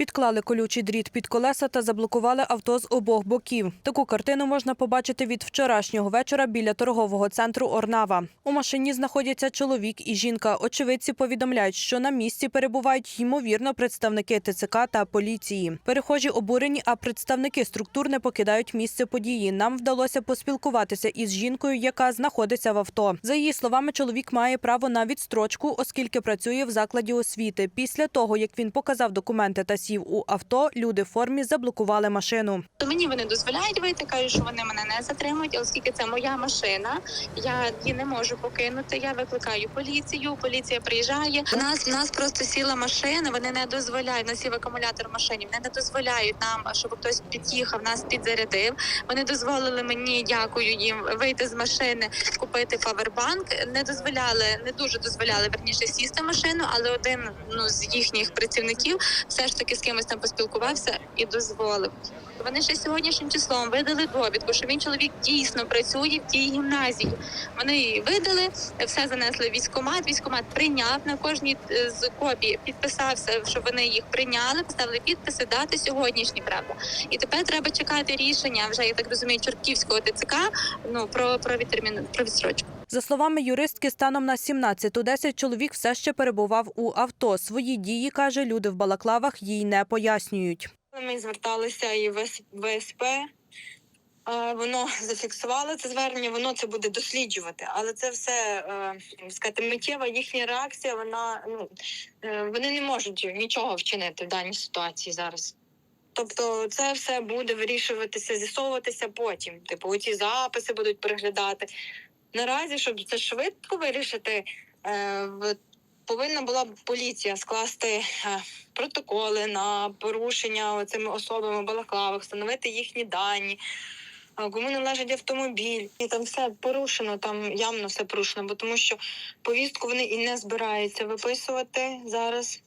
Підклали колючий дріт під колеса та заблокували авто з обох боків. Таку картину можна побачити від вчорашнього вечора біля торгового центру Орнава. У машині знаходяться чоловік і жінка. Очевидці повідомляють, що на місці перебувають ймовірно представники ТЦК та поліції. Перехожі обурені, а представники структур не покидають місце події. Нам вдалося поспілкуватися із жінкою, яка знаходиться в авто. За її словами, чоловік має право на відстрочку, оскільки працює в закладі освіти. Після того, як він показав документи та сів у авто, люди в формі заблокували машину. То мені вони дозволяють вийти, кажуть, що вони мене не затримують, оскільки це моя машина, я її не можу покинути. Я викликаю поліцію. Поліція приїжджає. В нас в нас просто сіла машина. Вони не дозволяють. Нас сів акумулятор в машині. Вони не дозволяють нам, щоб хтось під'їхав, нас підзарядив. Вони дозволили мені, дякую їм, вийти з машини, купити павербанк. Не дозволяли, не дуже дозволяли верніше сісти в машину, але один ну з їхніх працівників все ж таки з кимось там поспілкувався і дозволив. Вони ще сьогоднішнім числом видали довідку, що він чоловік дійсно працює в тій гімназії. Вони її видали, все занесли в військкомат. Військкомат прийняв на кожній е, з копій, підписався, що вони їх прийняли, поставили підписи, дати сьогоднішні, правда. І тепер треба чекати рішення вже, я так розумію, Чортківського ТЦК ну про, про відтермін про відстрочку. За словами юристки, станом на 17.10 чоловік все ще перебував у авто. Свої дії, каже, люди в балаклавах їй не пояснюють. Ми зверталися і в ВСП. Воно зафіксувало це звернення, воно це буде досліджувати, але це все е, сказати, миттєва їхня реакція. Вона ну е, вони не можуть нічого вчинити в даній ситуації зараз. Тобто, це все буде вирішуватися, з'ясовуватися потім. Типу, ці записи будуть переглядати. Наразі, щоб це швидко вирішити, е, повинна була б поліція скласти е, протоколи на порушення цими особами в балаклавах, встановити їхні дані. Кому належить автомобіль, і там все порушено, там явно все порушено, бо тому що повістку вони і не збираються виписувати зараз.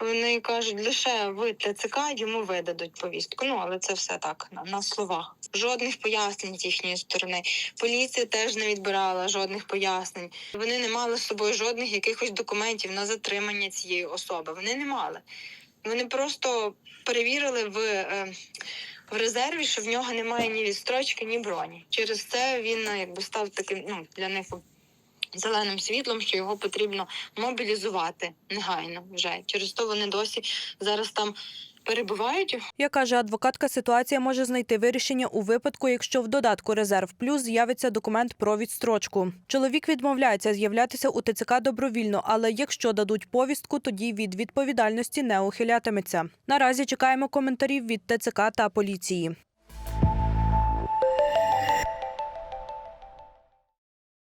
Вони кажуть, лише в ТЦК йому видадуть повістку. Ну але це все так на, на словах. Жодних пояснень з їхньої сторони. Поліція теж не відбирала жодних пояснень. Вони не мали з собою жодних якихось документів на затримання цієї особи. Вони не мали. Вони просто перевірили в, е, в резерві, що в нього немає ні відстрочки, ні броні. Через це він е, якби став таким ну, для них зеленим світлом, що його потрібно мобілізувати негайно вже. Через то вони досі зараз там перебувають. Як каже адвокатка, ситуація може знайти вирішення у випадку, якщо в додатку резерв плюс з'явиться документ про відстрочку. Чоловік відмовляється з'являтися у ТЦК добровільно, але якщо дадуть повістку, тоді від відповідальності не ухилятиметься. Наразі чекаємо коментарів від ТЦК та поліції.